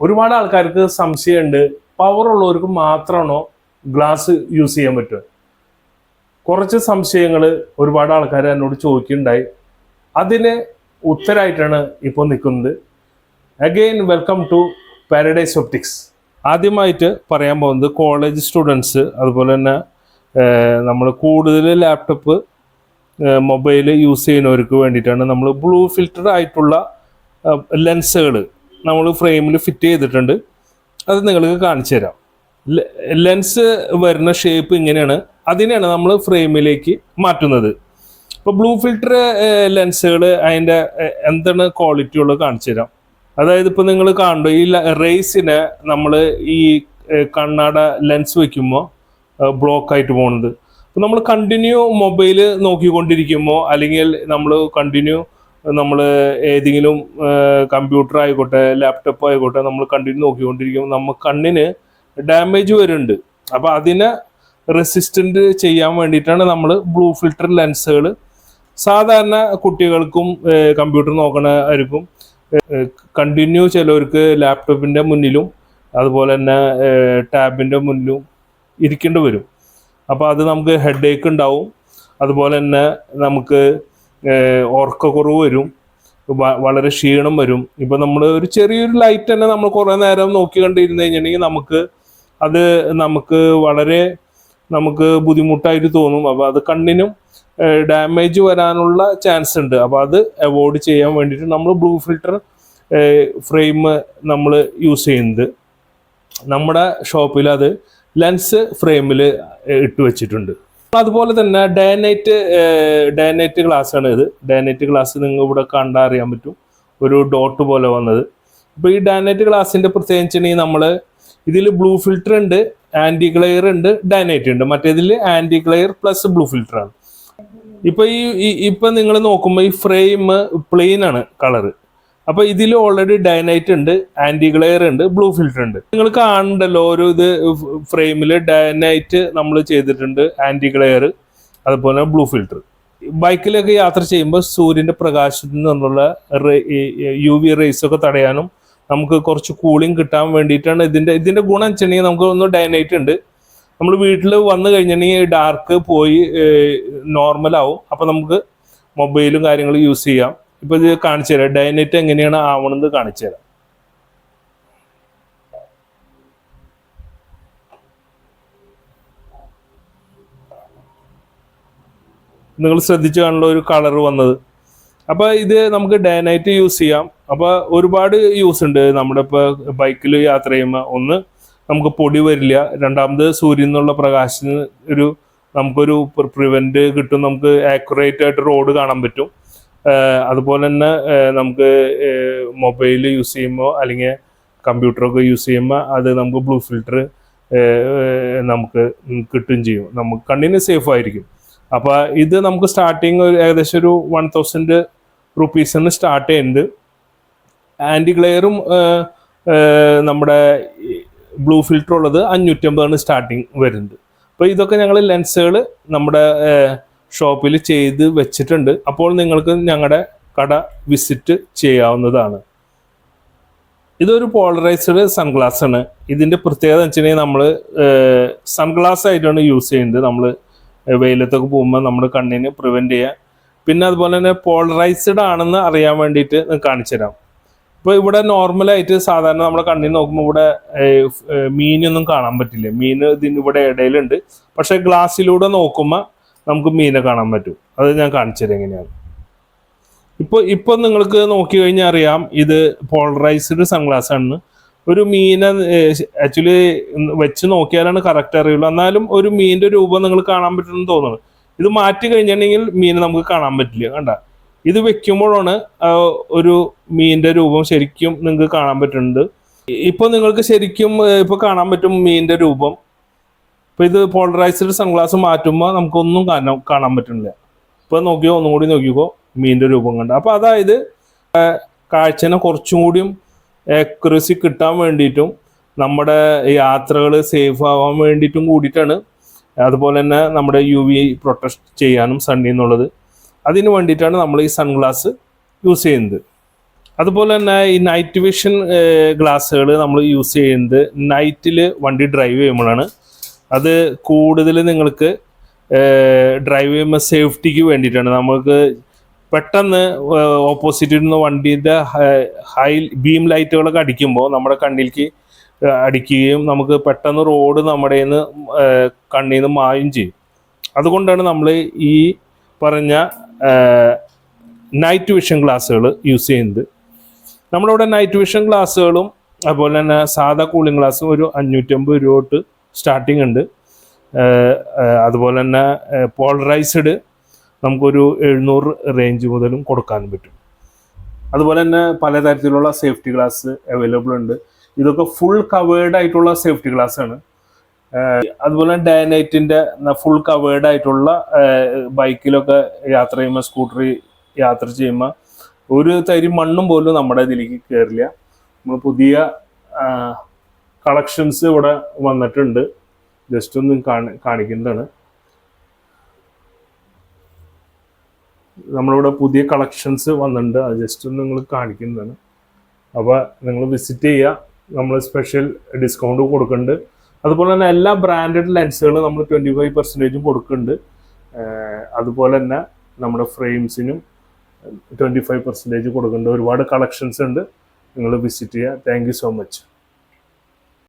ഒരുപാട് ആൾക്കാർക്ക് സംശയമുണ്ട്. പവർ ഉള്ളവർക്ക് മാത്രമാണോ ഗ്ലാസ് യൂസ് ചെയ്യാൻ പറ്റുക? കുറച്ച് സംശയങ്ങൾ ഒരുപാട് ആൾക്കാർ എന്നോട് ചോദിക്കുന്നുണ്ടായി. അതിന് ഉത്തരമായിട്ടാണ് ഇപ്പോൾ നിൽക്കുന്നത്. Again welcome to paradise optics ആദ്യമായിട്ട് പറയാൻ പോകുന്നത് കോളേജ് സ്റ്റുഡൻസ് അതുപോലെ തന്നെ നമ്മൾ കൂടുതൽ ലാപ്ടോപ്പ് മൊബൈൽ യൂസ് ചെയ്യുന്നവർക്ക് വേണ്ടിയിട്ടാണ് നമ്മൾ ബ്ലൂ ഫിൽറ്റർ ആയിട്ടുള്ള ലെൻസുകൾ നമ്മൾ ഫ്രെയിമിൽ ഫിറ്റ് ചെയ്തിട്ടുണ്ട്. അത് നിങ്ങൾക്ക് കാണിച്ചു തരാം. ലെൻസ് വരുന്ന ഷേപ്പ് ഇങ്ങനെയാണ്. അതിനെയാണ് നമ്മൾ ഫ്രെയിമിലേക്ക് മാറ്റുന്നത്. ഇപ്പോൾ ബ്ലൂ ഫിൽറ്റർ ലെൻസുകൾ അതിന്റെ എന്താണ് ക്വാളിറ്റി ഉള്ളത് കാണിച്ചു തരാം. അതായത് ഇപ്പോൾ നിങ്ങൾ കാണുന്നു ഈ റേസിനെ നമ്മൾ ഈ കണ്ണാട ലെൻസ് വെക്കുമ്പോൾ ബ്ലോക്ക് ആയിട്ട് പോകുന്നത് നമ്മൾ കണ്ടിന്യൂ മൊബൈൽ നോക്കിക്കൊണ്ടിരിക്കുമ്പോൾ അല്ലെങ്കിൽ നമ്മൾ കണ്ടിന്യൂ നമ്മൾ ഏതെങ്കിലും കമ്പ്യൂട്ടർ ആയിക്കോട്ടെ ലാപ്ടോപ്പ് ആയിക്കോട്ടെ നമ്മൾ കണ്ടിന്യൂ നോക്കിക്കൊണ്ടിരിക്കുമ്പോൾ നമ്മൾ കണ്ണിന് ഡാമേജ് വരുന്നുണ്ട്. അപ്പോൾ അതിനെ റെസിസ്റ്റന്റ് ചെയ്യാൻ വേണ്ടിയിട്ടാണ് നമ്മൾ ബ്ലൂ ഫിൽറ്റർ ലെൻസുകൾ സാധാരണ കുട്ടികൾക്കും കമ്പ്യൂട്ടർ നോക്കണവർക്കും കണ്ടിന്യൂ ചിലവർക്ക് ലാപ്ടോപ്പിന്റെ മുന്നിലും അതുപോലെ തന്നെ ടാബിന്റെ മുന്നിലും ഇരിക്കേണ്ടി വരും. അപ്പോൾ അത് നമുക്ക് ഹെഡ് ഏക്ക് ഉണ്ടാവും. അതുപോലെ തന്നെ നമുക്ക് ഏഹ്, ഉറക്കക്കുറവ് വരും. വളരെ ക്ഷീണം വരും. ഇപ്പം നമ്മൾ ഒരു ചെറിയൊരു ലൈറ്റ് തന്നെ നമ്മൾ കുറേ നേരം നോക്കി കണ്ടിരുന്നു കഴിഞ്ഞിട്ടുണ്ടെങ്കിൽ നമുക്ക് അത് നമുക്ക് വളരെ നമുക്ക് ബുദ്ധിമുട്ടായിട്ട് തോന്നും. അപ്പോൾ അത് കണ്ണിനും ഡാമേജ് വരാനുള്ള ചാൻസ് ഉണ്ട്. അപ്പോൾ അത് അവോയ്ഡ് ചെയ്യാൻ വേണ്ടിയിട്ട് നമ്മൾ ബ്ലൂ ഫിൽറ്റർ ഫ്രെയിം നമ്മൾ യൂസ് ചെയ്യുന്നത്. നമ്മുടെ ഷോപ്പിൽ അത് ലെൻസ് ഫ്രെയിമിൽ ഇട്ട് വെച്ചിട്ടുണ്ട്. അതുപോലെ തന്നെ day night day night glass ആണ് ഇത്. ഡേ നൈറ്റ് ഗ്ലാസ് നിങ്ങൾ ഇവിടെ കണ്ടാൽ അറിയാൻ പറ്റും. ഒരു ഡോട്ട് പോലെ വന്നത്. ഇപ്പോൾ ഈ ഡേ നൈറ്റ് ഗ്ലാസിന്റെ പ്രത്യേകിച്ചിട്ടുണ്ടെങ്കിൽ നമ്മൾ ഇതിൽ ബ്ലൂ ഫിൽറ്റർ ഉണ്ട് ആന്റി ഗ്ലെയർ ഉണ്ട് ഡൈനൈറ്റ് ഉണ്ട്. മറ്റേതിൽ anti glare plus blue filter ആണ്. ഇപ്പൊ ഈ- ഇപ്പൊ നിങ്ങൾ നോക്കുമ്പോൾ ഈ ഫ്രെയിം പ്ലെയിൻ ആണ് കളറ്. അപ്പൊ ഇതിൽ ഓൾറെഡി ഡൈനൈറ്റ് ഉണ്ട് ആന്റി ഗ്ലെയർ ഉണ്ട് ബ്ലൂ ഫിൽറ്റർ ഉണ്ട്. നിങ്ങൾ കാണണ്ടല്ലോ ഓരോ ഇത് ഫ്രെയിമിൽ ഡൈനൈറ്റ് നമ്മൾ ചെയ്തിട്ടുണ്ട് ആന്റി ഗ്ലെയർ അതുപോലെ ബ്ലൂ ഫിൽറ്റർ ബൈക്കിലൊക്കെ യാത്ര ചെയ്യുമ്പോൾ സൂര്യന്റെ പ്രകാശത്തിൽ നിന്നുള്ള യു വി റേസ് ഒക്കെ തടയാനും നമുക്ക് കുറച്ച് കൂളിംഗ് കിട്ടാൻ വേണ്ടിയിട്ടാണ് ഇതിന്റെ ഇതിന്റെ ഗുണം വെച്ചിട്ടുണ്ടെങ്കിൽ നമുക്ക് ഒന്ന് ഡൈനൈറ്റ് ഉണ്ട്. നമ്മൾ വീട്ടിൽ വന്നു കഴിഞ്ഞിട്ടുണ്ടെങ്കിൽ ഡാർക്ക് പോയി നോർമൽ ആവും. അപ്പൊ നമുക്ക് മൊബൈലും കാര്യങ്ങളും യൂസ് ചെയ്യാം. ഇപ്പൊ ഇത് കാണിച്ചു തരാം. ഡൈനൈറ്റ് എങ്ങനെയാണ് ആവണമെന്ന് കാണിച്ചു തരാം. നിങ്ങൾ ശ്രദ്ധിച്ചു കാണുന്ന ഒരു കളർ വന്നത്? അപ്പൊ ഇത് നമുക്ക് ഡേ നൈറ്റ് യൂസ് ചെയ്യാം. അപ്പൊ ഒരുപാട് യൂസ് ഉണ്ട്. നമ്മുടെ ഇപ്പൊ ബൈക്കിൽ യാത്ര ചെയ്യുമ്പോൾ ഒന്ന് നമുക്ക് പൊടി വരില്ല. രണ്ടാമത് സൂര്യൻ നിന്നുള്ള പ്രകാശത്തിന് ഒരു നമുക്കൊരു പ്രിവെന്റ് കിട്ടും. നമുക്ക് ആക്യുറേറ്റ് ആയിട്ട് റോഡ് കാണാൻ പറ്റും. അതുപോലെ തന്നെ നമുക്ക് മൊബൈൽ യൂസ് ചെയ്യുമ്പോൾ അല്ലെങ്കിൽ കമ്പ്യൂട്ടറൊക്കെ യൂസ് ചെയ്യുമ്പോൾ അത് നമുക്ക് ബ്ലൂ ഫിൽറ്റർ നമുക്ക് കിട്ടുകയും ചെയ്യും. നമുക്ക് കണ്ണിന് സേഫ് ആയിരിക്കും. അപ്പോൾ ഇത് നമുക്ക് സ്റ്റാർട്ടിങ് ഒരു ഏകദേശം ഒരു വൺ തൗസൻഡ് റുപ്പീസിന് സ്റ്റാർട്ട് ചെയ്യുന്നുണ്ട്. ആന്റി ഗ്ലെയറും നമ്മുടെ ബ്ലൂ ഫിൽറ്റർ ഉള്ളത് അഞ്ഞൂറ്റമ്പതാണ് സ്റ്റാർട്ടിങ് വരുന്നത് അപ്പോൾ ഇതൊക്കെ ഞങ്ങൾ ലെൻസുകൾ നമ്മുടെ ഷോപ്പിൽ ചെയ്ത് വെച്ചിട്ടുണ്ട്. അപ്പോൾ നിങ്ങൾക്ക് ഞങ്ങളുടെ കട വിസിറ്റ് ചെയ്യാവുന്നതാണ്. ഇതൊരു പോളറൈസ്ഡ് സൺഗ്ലാസ് ആണ്. ഇതിന്റെ പ്രത്യേകത എന്ന് വെച്ചിട്ടുണ്ടെങ്കിൽ നമ്മൾ സൺഗ്ലാസ് ആയിട്ടാണ് യൂസ് ചെയ്യുന്നത്. നമ്മൾ വെയിലത്തൊക്കെ പോകുമ്പോൾ നമ്മുടെ കണ്ണിന് പ്രിവെന്റ് ചെയ്യാൻ പിന്നെ അതുപോലെ തന്നെ പോളറൈസ്ഡ് ആണെന്ന് അറിയാൻ വേണ്ടിയിട്ട് കാണിച്ചു തരാം. ഇപ്പോൾ ഇവിടെ നോർമലായിട്ട് സാധാരണ നമ്മുടെ കണ്ണിൽ നോക്കുമ്പോൾ ഇവിടെ മീനൊന്നും കാണാൻ പറ്റില്ല. മീൻ ഇതിന് ഇവിടെ ഇടയിലുണ്ട്. പക്ഷേ ഗ്ലാസ്സിലൂടെ നോക്കുമ്പോൾ നമുക്ക് മീനെ കാണാൻ പറ്റും. അത് ഞാൻ കാണിച്ചത് എങ്ങനെയാണ്. ഇപ്പോൾ ഇപ്പോൾ നിങ്ങൾക്ക് നോക്കി കഴിഞ്ഞാൽ അറിയാം ഇത് പോളറൈസ്ഡ് സൺഗ്ലാസ് ആണ്. ഒരു മീനെ ആക്ച്വലി വെച്ച് നോക്കിയാലാണ് കറക്റ്റ് അറിയുള്ളൂ. എന്നാലും ഒരു മീനിന്റെ രൂപം നിങ്ങൾ കാണാൻ പറ്റുമെന്ന് തോന്നുന്നു. ഇത് മാറ്റി കഴിഞ്ഞിട്ടുണ്ടെങ്കിൽ മീനെ നമുക്ക് കാണാൻ പറ്റില്ല കണ്ട? ഇത് വെക്കുമ്പോഴാണ് ഒരു മീനിന്റെ രൂപം ശരിക്കും നിങ്ങൾക്ക് കാണാൻ പറ്റുന്നുണ്ട് ഇപ്പൊ നിങ്ങൾക്ക് ശരിക്കും ഇപ്പൊ കാണാൻ പറ്റും മീനിന്റെ രൂപം. ഇപ്പൊ ഇത് പോളറൈസ്ഡ് സൺഗ്ലാസ് മാറ്റുമ്പോൾ നമുക്കൊന്നും കാണാൻ കാണാൻ പറ്റുന്നില്ല. ഇപ്പൊ നോക്കിയോ? ഒന്നും കൂടി നോക്കിക്കോ. മീനിന്റെ രൂപം കണ്ട്. അപ്പൊ അതായത് കാഴ്ചനെ കുറച്ചും കൂടിയും ആക്യുറസി കിട്ടാൻ വേണ്ടിയിട്ടും നമ്മുടെ യാത്രകൾ സേഫ് ആവാൻ വേണ്ടിയിട്ടും കൂടിയിട്ടാണ് അതുപോലെ തന്നെ നമ്മുടെ യു വി പ്രൊട്ടക്ട് ചെയ്യാനും സണ്ണി എന്നുള്ളത്. അതിന് വേണ്ടിയിട്ടാണ് നമ്മൾ ഈ സൺഗ്ലാസ് യൂസ് ചെയ്യുന്നത്. അതുപോലെ തന്നെ ഈ നൈറ്റ് വിഷൻ ഗ്ലാസ്സുകൾ നമ്മൾ യൂസ് ചെയ്യുന്നത് നൈറ്റിൽ വണ്ടി ഡ്രൈവ് ചെയ്യുമ്പോഴാണ്. അത് കൂടുതൽ നിങ്ങൾക്ക് ഡ്രൈവ് ചെയ്യുമ്പോൾ സേഫ്റ്റിക്ക് വേണ്ടിയിട്ടാണ്. നമുക്ക് പെട്ടെന്ന് ഓപ്പോസിറ്റിൽ നിന്ന് വണ്ടീന്റെ ഹൈ ബീം ലൈറ്റുകളൊക്കെ അടിക്കുമ്പോൾ നമ്മുടെ കണ്ണിലേക്ക് അടിക്കുകയും നമുക്ക് പെട്ടെന്ന് റോഡ് നമ്മുടെ നിന്ന് കണ്ണിൽ നിന്ന് മായും ചെയ്യും. അതുകൊണ്ടാണ് നമ്മൾ ഈ പറഞ്ഞ നൈറ്റ് വിഷൻ ഗ്ലാസ്സുകൾ യൂസ് ചെയ്യുന്നത്. നമ്മളിവിടെ നൈറ്റ് വിഷൻ ഗ്ലാസ്സുകളും അതുപോലെ തന്നെ സാധാ കൂളിംഗ് ഗ്ലാസ്സും ഒരു അഞ്ഞൂറ്റമ്പത് രൂപ തൊട്ട് സ്റ്റാർട്ടിംഗ് ഉണ്ട്. അതുപോലെ തന്നെ പോളറൈസ്ഡ് നമുക്കൊരു എഴുന്നൂറ് റേഞ്ച് മുതലും കൊടുക്കാനും പറ്റും. അതുപോലെ തന്നെ പലതരത്തിലുള്ള സേഫ്റ്റി ഗ്ലാസ് അവൈലബിൾ ഉണ്ട്. ഇതൊക്കെ ഫുൾ കവേർഡ് ആയിട്ടുള്ള സേഫ്റ്റി ഗ്ലാസ് ആണ്. അതുപോലെ ഡയനൈറ്റിന്റെ ഫുൾ കവേർഡ് ആയിട്ടുള്ള ബൈക്കിലൊക്കെ യാത്ര ചെയ്യുമ്പോൾ സ്കൂട്ടറിൽ യാത്ര ചെയ്യുമ്പോൾ ഒരു തരി മണ്ണും പോലും നമ്മുടെ ഇതിലേക്ക് കയറില്ല നമ്മൾ പുതിയ കളക്ഷൻസ് ഇവിടെ വന്നിട്ടുണ്ട്. ജസ്റ്റ് ഒന്ന് കാണി കാണിക്കുന്നതാണ്. നമ്മളിവിടെ പുതിയ കളക്ഷൻസ് വന്നിട്ടുണ്ട്. അത് ജസ്റ്റ് ഒന്ന് നിങ്ങൾ കാണിക്കുന്നതാണ്. അപ്പോൾ നിങ്ങൾ വിസിറ്റ് ചെയ്യുക. നമ്മൾ സ്പെഷ്യൽ ഡിസ്കൗണ്ട് കൊടുക്കുന്നുണ്ട്. അതുപോലെ തന്നെ എല്ലാ ബ്രാൻഡഡ് ലെൻസുകളും നമ്മൾ ട്വന്റി ഫൈവ് പെർസെന്റേജും കൊടുക്കുന്നുണ്ട്. അതുപോലെ തന്നെ നമ്മുടെ ഫ്രെയിംസിനും ട്വന്റി ഫൈവ് പെർസെന്റേജ് കൊടുക്കുന്നുണ്ട്. ഒരുപാട് കളക്ഷൻസ് ഉണ്ട്. നിങ്ങൾ വിസിറ്റ് ചെയ്യുക. Thank so much